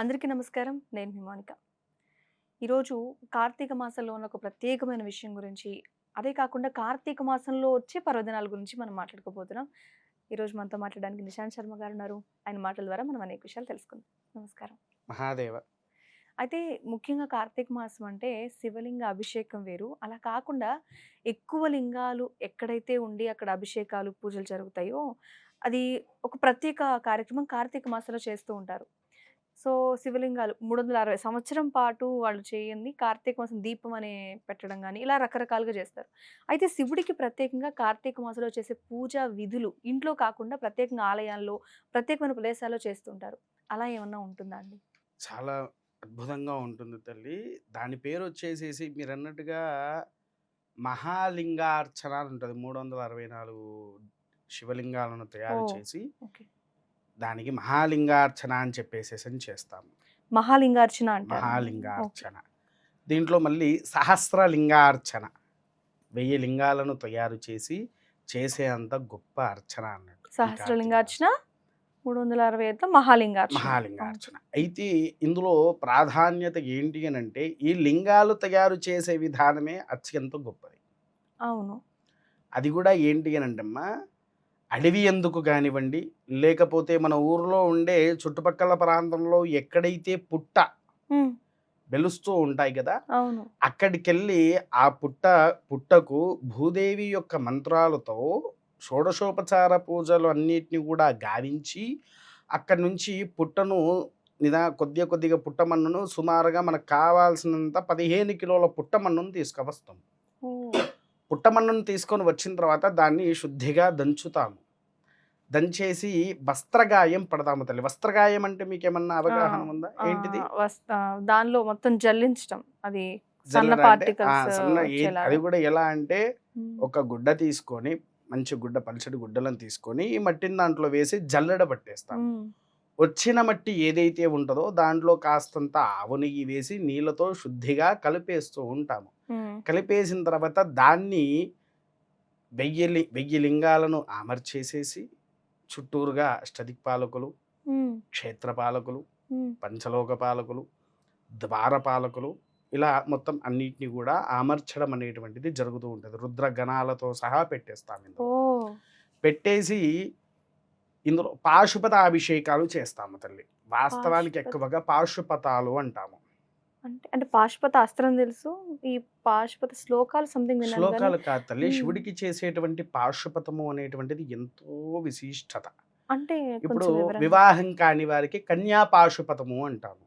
అందరికీ నమస్కారం. నేను హిమానిక. ఈరోజు కార్తీక మాసంలో ఉన్న ఒక ప్రత్యేకమైన విషయం గురించి అదే కాకుండా కార్తీక మాసంలో వచ్చే పర్వదినాల గురించి మనం మాట్లాడుకోబోతున్నాం. ఈరోజు మనతో మాట్లాడడానికి నిశాంత్ శర్మ గారు ఉన్నారు. ఆయన మాటల ద్వారా మనం అనేక విషయాలు తెలుసుకుందాం. నమస్కారం. మహాదేవ. అయితే ముఖ్యంగా కార్తీక మాసం అంటే శివలింగ అభిషేకం వేరు. అలా కాకుండా ఎక్కువ లింగాలు ఎక్కడైతే ఉండి అక్కడ అభిషేకాలు పూజలు జరుగుతాయో అది ఒక ప్రత్యేక కార్యక్రమం కార్తీక మాసంలో చేస్తూ ఉంటారు. సో శివలింగాలు మూడు వందల అరవై సంవత్సరం పాటు వాళ్ళు చేయండి కార్తీక మాసం దీపం అనే పెట్టడం కానీ ఇలా రకరకాలుగా చేస్తారు. అయితే శివుడికి ప్రత్యేకంగా కార్తీక మాసంలో చేసే పూజా విధులు ఇంట్లో కాకుండా ప్రత్యేకంగా ఆలయాల్లో ప్రత్యేకమైన ప్రదేశాల్లో చేస్తుంటారు. అలా ఏమన్నా ఉంటుందా అండి? చాలా అద్భుతంగా ఉంటుంది తల్లి. దాని పేరు వచ్చేసేసి మీరు అన్నట్టుగా మహాలింగార్చన అని ఉంటుంది. మూడు వందల అరవై నాలుగు శివలింగాలను తయారు. చేసి ఓకే. దానికి మహాలింగార్చన అని చెప్పేసేసి చేస్తాము మహాలింగార్చన అంటారు. మహాలింగార్చన. దీంట్లో మళ్ళీ సహస్రలింగార్చన. వెయ్యి లింగాలను తయారు చేసి చేసే అంత గొప్ప అర్చన అన్నట్టు సహస్రలింగార్చన మూడు వందల అరవై ఐదులో మహాలింగార్చన. మహాలింగార్చన. అయితే ఇందులో ప్రాధాన్యత ఏంటి అని అంటే ఈ లింగాలు తయారు చేసే విధానమే అత్యంత గొప్పది. అవును. అది కూడా ఏంటి అని అంటే అమ్మా అడవి ఎందుకు కానివ్వండి లేకపోతే మన ఊర్లో ఉండే చుట్టుపక్కల ప్రాంతంలో ఎక్కడైతే పుట్ట వెలుస్తూ ఉంటాయి కదా అవును. అక్కడికి వెళ్ళి ఆ పుట్ట పుట్టకు భూదేవి యొక్క మంత్రాలతో షోడశోపచార పూజలు అన్నిటిని కూడా గావించి అక్కడి నుంచి పుట్టను నిదా కొద్దిగా కొద్దిగా పుట్టమన్నును సుమారుగా మనకు కావాల్సినంత పదిహేను కిలోల పుట్టమన్నును తీసుకువస్తాం. పుట్టమన్నును తీసుకొని వచ్చిన తర్వాత దాన్ని శుద్ధిగా దంచుతాము. దంచేసి వస్త్రగాయం పడతాము తల్లి. వస్త్రగాయం అంటే మీకు ఏమన్నా అవగాహన ఉందా? ఏంటిది? దానిలో మొత్తం జల్లించడం అది. అది కూడా ఎలా అంటే ఒక గుడ్డ తీసుకొని మంచి గుడ్డ పలచడి గుడ్డలను తీసుకొని ఈ మట్టిని దాంట్లో వేసి జల్లెడ పట్టేస్తాం వచ్చిన మట్టి ఏదైతే ఉంటుందో దాంట్లో కాస్తంత ఆవు నెయ్యి వేసి నీళ్ళతో శుద్ధిగా కలిపేస్తూ ఉంటాము. కలిపేసిన తర్వాత దాన్ని వెయ్యి వెయ్యి లింగాలను అమర్చేసేసి చుట్టూరుగా అష్టదిక్పాలకులు క్షేత్రపాలకులు పంచలోక పాలకులు ద్వారపాలకులు ఇలా మొత్తం అన్నిటిని కూడా అమర్చడం అనేటువంటిది జరుగుతూ ఉంటుంది. రుద్రగణాలతో సహా పెట్టేస్తాం పెట్టేసి ఇందులో పాశుపత అభిషేకాలు చేస్తాము తల్లి. వాస్తవానికి. ఎక్కువగా పాశుపతాలు అంటాము. అంటే అంటే పాశుపత అస్త్రం తెలుసు. ఈ పాశుపత శ్లోకాలు సంథింగ్ శ్లోకాలు కాదు తల్లి. శివుడికి చేసేటువంటి పాశుపతము అనేటువంటిది ఎంతో విశిష్టత. అంటే ఇప్పుడు. వివాహం కాని వారికి కన్యా పాశుపతము అంటాము.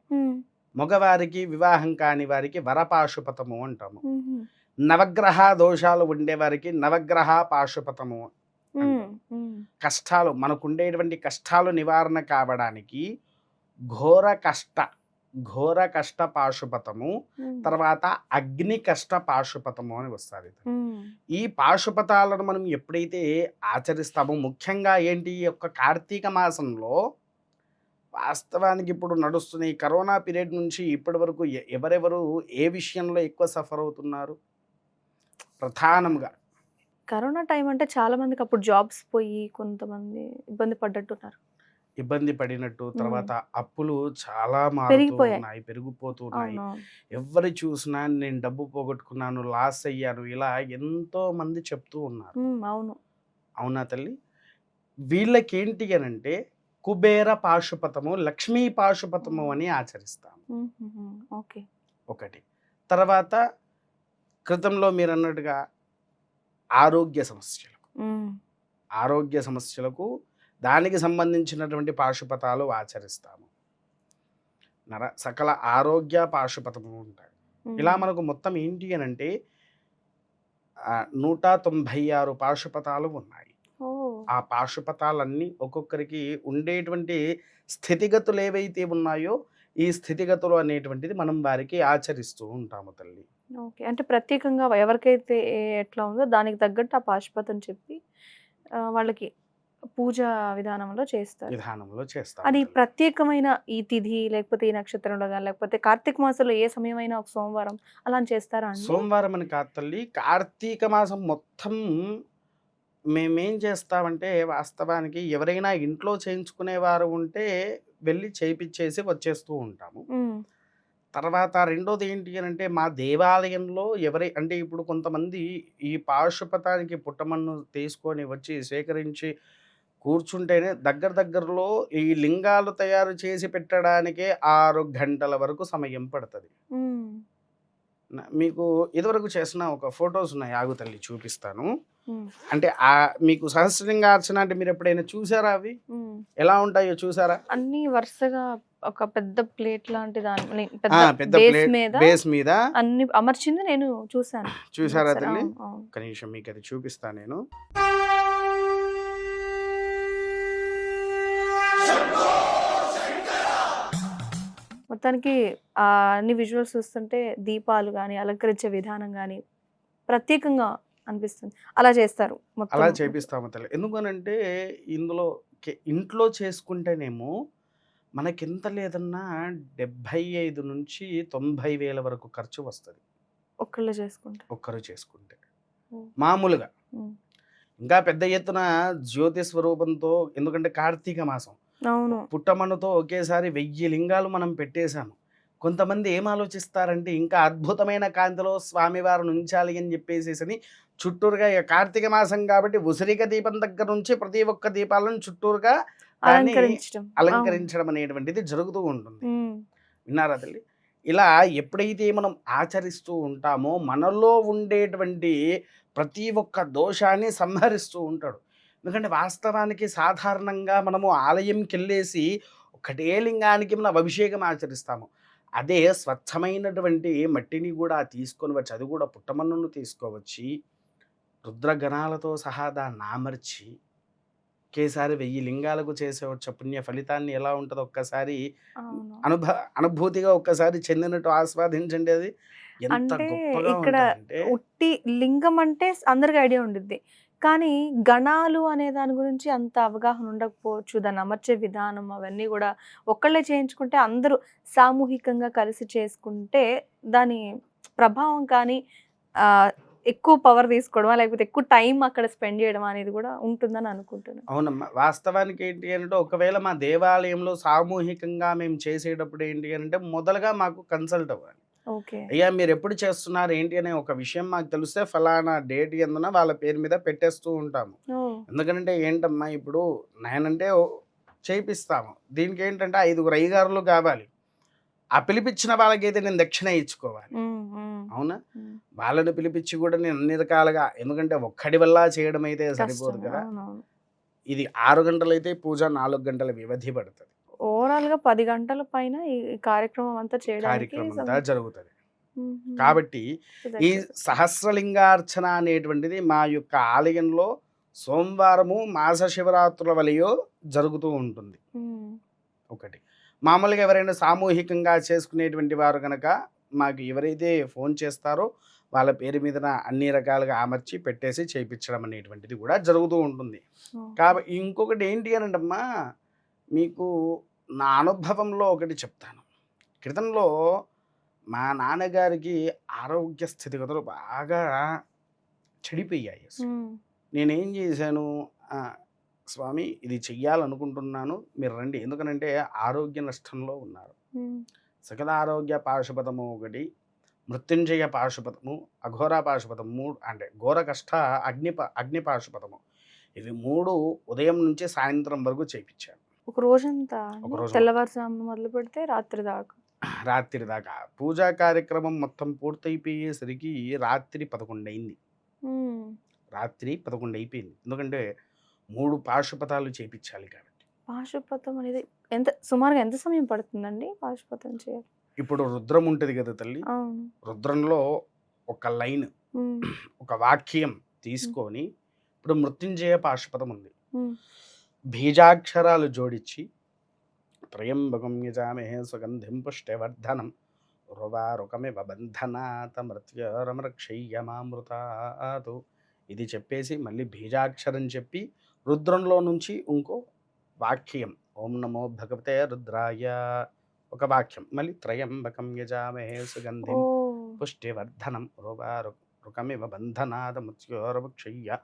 మగవారికి వివాహం కాని వారికి వరపాశుపతము అంటాము. నవగ్రహ దోషాలు ఉండేవారికి నవగ్రహ పాశుపతము కష్టాలు మనకు ఉండేటువంటి కష్టాలు నివారణ కావడానికి ఘోర కష్ట ఘోర కష్ట పాశుపతము తర్వాత అగ్ని కష్ట పాశుపతము అని వస్తుంది ఈ పాశుపతాలను మనం ఎప్పుడైతే ఆచరిస్తామో ముఖ్యంగా ఏంటి ఈ యొక్క కార్తీక మాసంలో వాస్తవానికి ఇప్పుడు నడుస్తున్న ఈ కరోనా పీరియడ్ నుంచి ఇప్పటి వరకు ఎవరెవరు ఏ విషయంలో ఎక్కువ సఫర్ అవుతున్నారు? ప్రధానంగా కరోనా టైం అంటే చాలా మందికి అప్పుడు జాబ్స్ పోయి కొంతమంది ఇబ్బంది పడ్డట్టున్నారు. ఇబ్బంది పడినట్టు తర్వాత అప్పులు చాలా పెరిగిపోయాయి. పెరిగిపోతున్నాయి. అవును ఎవరు చూసినా నేను డబ్బు పోగొట్టుకున్నాను లాస్ అయ్యాను ఇలా ఎంతో మంది చెప్తూ ఉన్నారు. ఉమ్, అవును. అవునా తల్లి? వీళ్ళకేంటి అని అంటే కుబేర పాశుపతము లక్ష్మీ పాశుపతము అని ఆచరిస్తాము. ఉమ్, ఉమ్, ఉమ్, ఓకే. ఒకటి. తర్వాత క్రితంలో మీరు అన్నట్టుగా ఆరోగ్య సమస్యలకు. ఆరోగ్య సమస్యలకు దానికి సంబంధించినటువంటి పాశుపతాలు ఆచరిస్తాము. నర సకల ఆరోగ్య పాశుపతము ఉంటాయి. ఇలా మనకు మొత్తం ఏంటి అని అంటే నూట తొంభై ఆరు పాశుపతాలు ఉన్నాయి. ఆ పాశుపతాలన్నీ ఒక్కొక్కరికి ఉండేటువంటి స్థితిగతులు ఏవైతే ఉన్నాయో ఈ స్థితిగతులు అనేటువంటిది మనం వారికి ఆచరిస్తూ ఉంటాము తల్లి. ఓకే. అంటే ప్రత్యేకంగా ఎవరికైతే ఎట్లా ఉందో దానికి తగ్గట్టు ఆ పాశుపతం చెప్పి వాళ్ళకి పూజ విధానంలో చేస్తారు. విధానంలో చేస్తాం అది. ప్రత్యేకమైన ఈ తిథి లేకపోతే ఈ నక్షత్రంలో కానీ లేకపోతే కార్తీక మాసంలో ఏ సమయమైనా ఒక సోమవారం అలా చేస్తారా సోమవారం అని కాదు తల్లి కార్తీక మాసం మొత్తం మేమేం చేస్తామంటే వాస్తవానికి ఎవరైనా ఇంట్లో చేయించుకునే వారు ఉంటే వెళ్ళి చేపిచ్చేసి వచ్చేస్తూ ఉంటాము. తర్వాత రెండోది ఏంటి అని అంటే మా దేవాలయంలో ఎవరై అంటే ఇప్పుడు కొంతమంది ఈ పాశుపతానికి పుట్టమన్ను తీసుకొని వచ్చి సేకరించి కూర్చుంటేనే దగ్గర దగ్గరలో ఈ లింగాలు తయారు చేసి పెట్టడానికే ఆరు గంటల వరకు సమయం పడుతుంది. మీకు ఇదివరకు చేసిన ఒక ఫొటోస్ ఉన్నాయి ఆగు తల్లి చూపిస్తాను. అంటే ఆ మీకు సహస్రలింగార్చన అంటే మీరు ఎప్పుడైనా చూసారా అవి. ఎలా ఉంటాయో చూసారా? అన్నీ వరుసగా ఒక పెద్ద ప్లేట్ లాంటి దాని పెద్ద పెద్ద బేస్ ప్లేట్ మీద అన్ని అమర్చింది నేను చూసాను చూసారా. తల్లి? నిమిషం మీకు అది చూపిస్తాను నేను. మొత్తానికి అన్ని విజువల్స్ చూస్తుంటే దీపాలు కానీ అలంకరించే విధానం కానీ ప్రత్యేకంగా అనిపిస్తుంది. అలా చేస్తారు అలా చేపిస్తాము తల్లి. ఎందుకనంటే ఇందులో ఇంట్లో చేసుకుంటేనేమో మనకెంత లేదన్నా డెబ్భై ఐదు నుంచి తొంభై వేల వరకు ఖర్చు వస్తుంది. ఒక్కళ్ళే చేసుకుంటారు ఒక్కరు చేసుకుంటే. మామూలుగా. ఇంకా పెద్ద ఎత్తున జ్యోతి స్వరూపంతో ఎందుకంటే కార్తీక మాసం అవును. పుట్టమన్నుతో ఒకేసారి వెయ్యి లింగాలు మనం పెట్టేశాము. కొంతమంది ఏం ఆలోచిస్తారంటే ఇంకా అద్భుతమైన కాంతిలో స్వామివారిని ఉంచాలి అని చెప్పేసి చుట్టూరుగా కార్తీక మాసం కాబట్టి ఉసిరిక దీపం దగ్గర నుంచి ప్రతి ఒక్క దీపాలను చుట్టూరుగా అలంకరించడం. అనేటువంటిది జరుగుతూ ఉంటుంది. విన్నారా తల్లి? ఇలా ఎప్పుడైతే మనం ఆచరిస్తూ ఉంటామో మనలో ఉండేటువంటి ప్రతి ఒక్క దోషాన్ని సంహరిస్తూ ఉంటాడు. ఎందుకంటే వాస్తవానికి సాధారణంగా మనము ఆలయంకి వెళ్ళేసి ఒకటే లింగానికి మనం అభిషేకం ఆచరిస్తాము. అదే స్వచ్ఛమైనటువంటి మట్టిని కూడా తీసుకొని వచ్చి అది కూడా పుట్టమన్నును తీసుకోవచ్చి రుద్రగణాలతో సహా దాన్ని ఆమర్చి ఒకేసారి వెయ్యి లింగాలకు చేసే వచ్చే పుణ్య ఫలితాన్ని ఎలా ఉంటుందో ఒక్కసారి అనుభ అనుభూతిగా ఒక్కసారి చెందినట్టు ఆస్వాదించండి అది. ఎంత అంటే ఇక్కడ ఉట్టి లింగం అంటే అందరికి ఐడియా ఉండిద్ది. కానీ గణాలు అనే దాని గురించి అంత అవగాహన ఉండకపోవచ్చు. దాన్ని అమర్చే విధానం అవన్నీ కూడా ఒక్కళ్ళే చేయించుకుంటే అందరూ సామూహికంగా కలిసి చేసుకుంటే దాని ప్రభావం కానీ ఎక్కువ పవర్ తీసుకోవడం లేకపోతే ఎక్కువ టైం అక్కడ స్పెండ్ చేయడం అనేది కూడా ఉంటుందని అనుకుంటున్నాను. అవునమ్మా. వాస్తవానికి ఏంటి అంటే ఒకవేళ మా దేవాలయంలో సామూహికంగా మేము చేసేటప్పుడు ఏంటి అంటే మొదలుగా మాకు కన్సల్ట్ అవ్వాలి అయ్యా మీరు ఎప్పుడు చేస్తున్నారు? ఏంటి అనే ఒక విషయం మాకు తెలిస్తే ఫలానా డేట్ ఎందున వాళ్ళ పేరు మీద పెట్టేస్తూ ఉంటాము. ఎందుకంటే ఏంటమ్మా ఇప్పుడు నేనంటే చేయిస్తాము దీనికి ఏంటంటే ఐదుగురు అయ్యగారులు కావాలి. ఆ పిలిపించిన వాళ్ళకైతే నేను దక్షిణ ఇచ్చుకోవాలి. అవునా? వాళ్ళని పిలిపించి కూడా నేను అన్ని రకాలుగా ఎందుకంటే ఒక్కడి వల్ల చేయడం అయితే సరిపోదు కదా. ఇది ఆరు గంటలు అయితే పూజ నాలుగు గంటల వ్యవధి పడుతుంది. ఓవరాల్గా పది గంటల పైన ఈ కార్యక్రమం అంతా చేయడానికి కార్యక్రమం అంతా జరుగుతుంది. కాబట్టి ఈ. సహస్రలింగార్చన అనేటువంటిది మా యొక్క ఆలయంలో సోమవారము మాస శివరాత్రుల వలయో జరుగుతూ ఉంటుంది. ఒకటి మామూలుగా ఎవరైనా సామూహికంగా చేసుకునేటువంటి వారు కనుక మాకు ఎవరైతే ఫోన్ చేస్తారో వాళ్ళ పేరు మీద అన్ని రకాలుగా అమర్చి పెట్టేసి చేయించడం అనేటువంటిది కూడా జరుగుతూ ఉంటుంది. కాబట్టి ఇంకొకటి ఏంటి అని అమ్మా మీకు నా అనుభవంలో ఒకటి చెప్తాను. క్రితంలో మా నాన్నగారికి ఆరోగ్య స్థితిగతులు బాగా చెడిపోయాయి. నేనేం చేశాను? "ఆ, స్వామి ఇది చెయ్యాలనుకుంటున్నాను. మీరు రండి. ఎందుకనంటే ఆరోగ్య నష్టంలో ఉన్నారు. సకల ఆరోగ్య పాశుపతము ఒకటి మృత్యుంజయ పాశుపతము అఘోర పాశుపతము మూడు అంటే ఘోర కష్ట అగ్ని అగ్ని పాశుపతము ఇవి మూడు ఉదయం నుంచి సాయంత్రం వరకు చేయించాను ఒక రోజంతా. తెల్లవారుజామున మొదలు పెడితే రాత్రి దాకా? రాత్రి దాకా. పూజా కార్యక్రమం మొత్తం పూర్తయిపోయేసరికి రాత్రి పదకొండు అయింది. రాత్రి పదకొండు అయిపోయింది ఎందుకంటే మూడు పాశుపతాలు చేపించాలి కాబట్టి. పాశుపతం అనేది ఎంత సుమారుగా ఎంత సమయం పడుతుందండి పాశుపతం చేయాలి? ఇప్పుడు రుద్రం ఉంటుంది కదా తల్లి? రుద్రంలో ఒక లైన్. ఒక వాక్యం తీసుకొని ఇప్పుడు మృత్యుంజయ పాశుపతం ఉంది. బీజాక్షరాలు జోడించి త్రయంబకం యజామహే సుగంధిం పుష్టివర్ధనం రువారుకమివ బంధనాత మృత్యోరమరక్షయ్యమామృతాతు ఇది చెప్పేసి మళ్ళీ బీజాక్షరం చెప్పి రుద్రంలో నుంచి ఇంకో వాక్యం ఓం నమో భగవతే రుద్రాయ ఒక వాక్యం మళ్ళీ త్రయంబకం యజామహే సుగంధిం పుష్టివర్ధనం రువారుకమివ బంధనాద మృత్యోరమక్షయ్య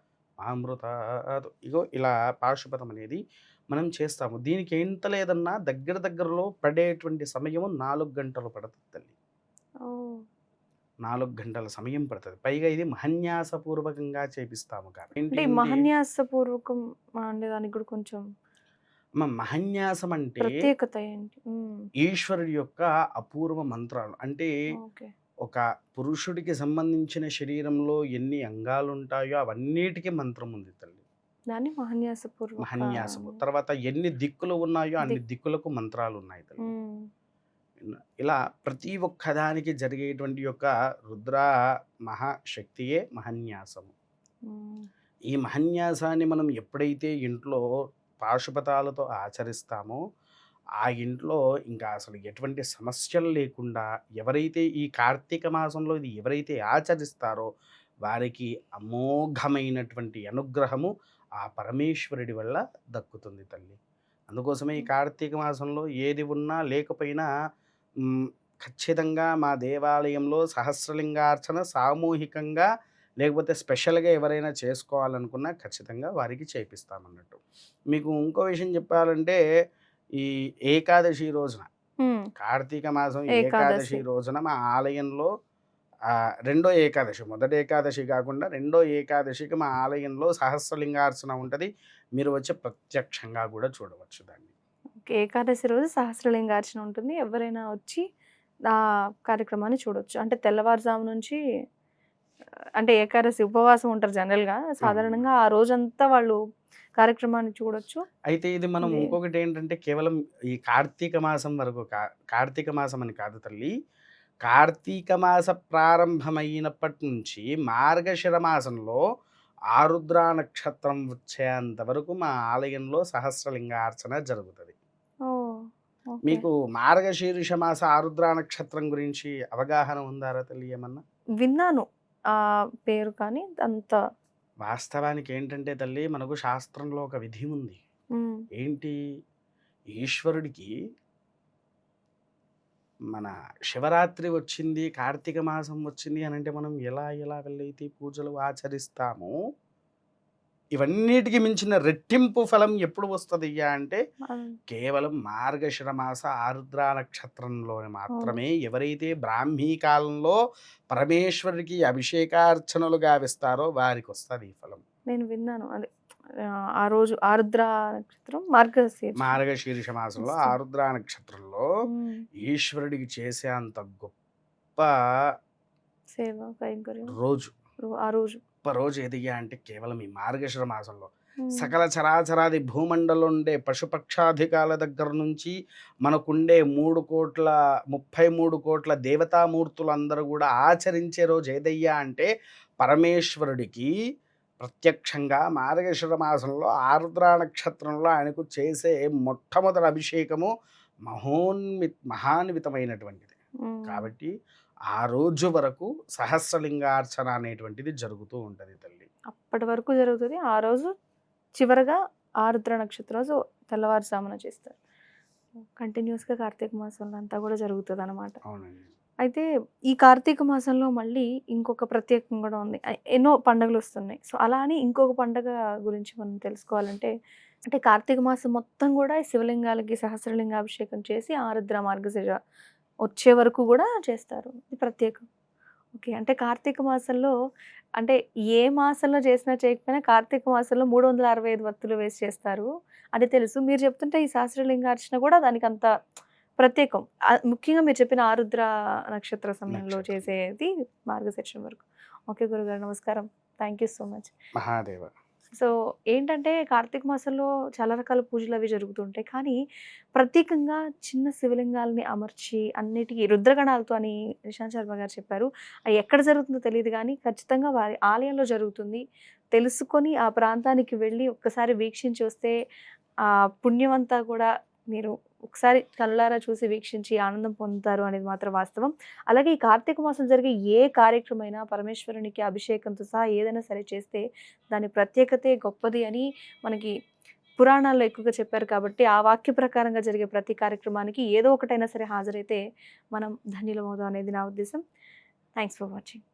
అమృత ఇగో ఇలా పాశుపతం అనేది మనం చేస్తాము. దీనికి ఎంత లేదన్నా దగ్గర దగ్గరలో పడేటువంటి సమయం నాలుగు గంటలు పడుతుంది తల్లి. నాలుగు గంటల సమయం పడుతుంది. పైగా ఇది మహన్యాసపూర్వకంగా చేపిస్తాము కాబట్టి. అంటే ఏంటి? మహన్యాస పూర్వకం అంటే దానికి కూడా కొంచెం మహన్యాసం అంటే ప్రత్యేకత ఏంటి? ఉమ్, ఈశ్వరుడి యొక్క అపూర్వ మంత్రాలు. అంటే ఒక పురుషుడికి సంబంధించిన శరీరంలో ఎన్ని అంగాలు ఉంటాయో అవన్నిటికీ మంత్రం ఉంది తల్లి. దాన్ని మహన్యాస పూర్వక మహన్యాసము. తర్వాత ఎన్ని దిక్కులు ఉన్నాయో అన్ని దిక్- దిక్కులకు మంత్రాలు ఉన్నాయి తల్లి ఇలా ప్రతి ఒక్కదానికి జరిగేటువంటి యొక్క రుద్ర మహాశక్తియే మహన్యాసము. ఈ మహన్యాసాన్ని మనం ఎప్పుడైతే ఇంట్లో పాశుపతాలతో ఆచరిస్తామో ఆ ఇంట్లో ఇంకా అసలు ఎటువంటి సమస్యలు లేకుండా ఎవరైతే ఈ కార్తీక మాసంలో ఇది ఎవరైతే ఆచరిస్తారో వారికి అమోఘమైనటువంటి అనుగ్రహము ఆ పరమేశ్వరుడి వల్ల దక్కుతుంది తల్లి. అందుకోసమే ఈ కార్తీక మాసంలో ఏది ఉన్నా లేకపోయినా ఖచ్చితంగా మా దేవాలయంలో సహస్రలింగార్చన సామూహికంగా లేకపోతే స్పెషల్గా ఎవరైనా చేసుకోవాలనుకున్నా ఖచ్చితంగా వారికి చేపిస్తామన్నట్టు. మీకు ఇంకో విషయం చెప్పాలంటే ఈ ఏకాదశి రోజున కార్తీక మాసం ఏకాదశి. రోజున మా ఆలయంలో ఆ, రెండో ఏకాదశి మొదటి ఏకాదశి కాకుండా రెండో ఏకాదశికి మా ఆలయంలో సహస్రలింగార్చన ఉంటుంది. మీరు వచ్చి ప్రత్యక్షంగా కూడా చూడవచ్చు దాన్ని. ఓకే, ఏకాదశి రోజు సహస్రలింగార్చన ఉంటుంది. ఎవరైనా వచ్చి ఆ కార్యక్రమాన్ని చూడొచ్చు. అంటే తెల్లవారుజాము నుంచి అంటే ఏకాదశి ఉపవాసం ఉంటారు జనరల్గా. సాధారణంగా ఆ రోజంతా వాళ్ళు కార్యక్రమాన్ని చూడొచ్చు. అయితే ఇది మనం ఇంకొకటి ఏంటంటే కేవలం ఈ కార్తీక మాసం వరకు కార్తీక మాసం అని కాదు తల్లి. కార్తీక మాస ప్రారంభమైనప్పటి నుంచి మార్గశిర మాసంలో ఆరుద్ర నక్షత్రం వచ్చేంత వరకు మా ఆలయంలో సహస్రలింగార్చన జరుగుతుంది. Oh okay. మీకు మార్గశీర్ష మాస ఆరుద్ర నక్షత్రం గురించి అవగాహన ఉందారా తల్లి ఏమన్నా? విన్నాను. ఆ పేరు కానీ అంత వాస్తవానికి ఏంటంటే తల్లి మనకు శాస్త్రంలో ఒక విధి ఉంది ఏంటి? ఈశ్వరుడికి మన శివరాత్రి వచ్చింది కార్తీక మాసం వచ్చింది అని అంటే మనం ఎలా ఎలా వెళ్ళైతే పూజలు ఆచరిస్తామో? ఇవన్నిటికి మించిన రెట్టింపు ఫలం ఎప్పుడు వస్తుంది అంటే కేవలం మార్గశిర మాస ఆరుద్ర నక్షత్రంలో మాత్రమే. ఎవరైతే బ్రాహ్మీ కాలంలో పరమేశ్వరుడికి అభిషేకార్చనలు గావిస్తారో వారికి వస్తుంది ఈ ఫలం. నేను విన్నాను. అదే ఆ, రోజు ఆరుద్ర నక్షత్రం మార్గశీర్ష మార్గశీర్ష మాసంలో. ఆరుద్ర నక్షత్రంలో ఈశ్వరుడికి చేసే అంత గొప్ప సేవ రోజు. ఆ రోజు. గొప్ప రోజు ఏదయ్యా అంటే కేవలం ఈ మార్గశిర మాసంలో. సకల చరాచరాది భూమండలం ఉండే పశుపక్షాధికాల దగ్గర నుంచి మనకుండే మూడు కోట్ల ముప్పై మూడు కోట్ల దేవతామూర్తులు అందరూ కూడా ఆచరించే రోజు ఏదయ్యా అంటే పరమేశ్వరుడికి ప్రత్యక్షంగా మార్గశిర మాసంలో ఆరుద్ర నక్షత్రంలో ఆయనకు చేసే మొట్టమొదటి అభిషేకము మహోన్మి మహాన్వితమైనటువంటిది. కాబట్టి ఆ రోజు వరకు సహస్రలింగార్చన అనేటువంటిది జరుగుతూ ఉంటుంది తల్లి. అప్పటి వరకు జరుగుతుంది. ఆ రోజు చివరగా ఆరుద్ర నక్షత్రం రోజు తెల్లవారుజామున చేస్తారు. కంటిన్యూస్గా కార్తీక మాసంలో అంతా కూడా జరుగుతుంది అనమాట అయితే ఈ కార్తీక మాసంలో మళ్ళీ ఇంకొక ప్రత్యేకం కూడా ఉంది. ఎన్నో పండుగలు వస్తున్నాయి. సో అలా అని ఇంకొక పండుగ గురించి మనం తెలుసుకోవాలంటే అంటే కార్తీక మాసం మొత్తం కూడా శివలింగాలకి సహస్రలింగ అభిషేకం చేసి ఆరుద్ర మార్గశిర వచ్చే వరకు కూడా చేస్తారు. ఇది ప్రత్యేకం. ఓకే. అంటే కార్తీక మాసంలో అంటే ఏ మాసంలో చేసినా చేయకపోయినా కార్తీక మాసంలో మూడు వందల అరవై ఐదు వత్తులు వేసి చేస్తారు. అది తెలుసు. మీరు చెప్తుంటే ఈ సహస్రలింగార్చన కూడా దానికి అంత ప్రత్యేకం. ముఖ్యంగా మీరు చెప్పిన ఆరుద్ర నక్షత్ర సమయంలో. చేసేది మార్గశీర్షం వరకు. ఓకే గురుగారు నమస్కారం. Thank you so much. Mahadeva. So ఏంటంటే కార్తీక మాసంలో చాలా రకాల పూజలు అవి జరుగుతుంటాయి. కానీ ప్రత్యేకంగా చిన్న శివలింగాల్ని అమర్చి అన్నిటికీ రుద్రగణాలతో అని నిశాంత్ శర్మ గారు చెప్పారు. అవి ఎక్కడ జరుగుతుందో తెలియదు కానీ ఖచ్చితంగా వారి ఆలయంలో జరుగుతుంది. తెలుసుకొని ఆ ప్రాంతానికి వెళ్ళి ఒక్కసారి వీక్షించి వస్తే ఆ పుణ్యం అంతా కూడా మీరు ఒకసారి కళ్ళారా చూసి వీక్షించి ఆనందం పొందుతారు అనేది మాత్రం వాస్తవం. అలాగే ఈ కార్తీక మాసం జరిగే ఏ కార్యక్రమైనా పరమేశ్వరునికి అభిషేకంతో సహా ఏదైనా సరే చేస్తే దాని ప్రత్యేకతే గొప్పది అని మనకి పురాణాల్లో ఎక్కువగా చెప్పారు కాబట్టి ఆ వాక్య ప్రకారంగా జరిగే ప్రతి కార్యక్రమానికి ఏదో ఒకటైనా సరే హాజరైతే మనం ధన్యులమవుదాం అనేది నా ఉద్దేశం. Thanks for watching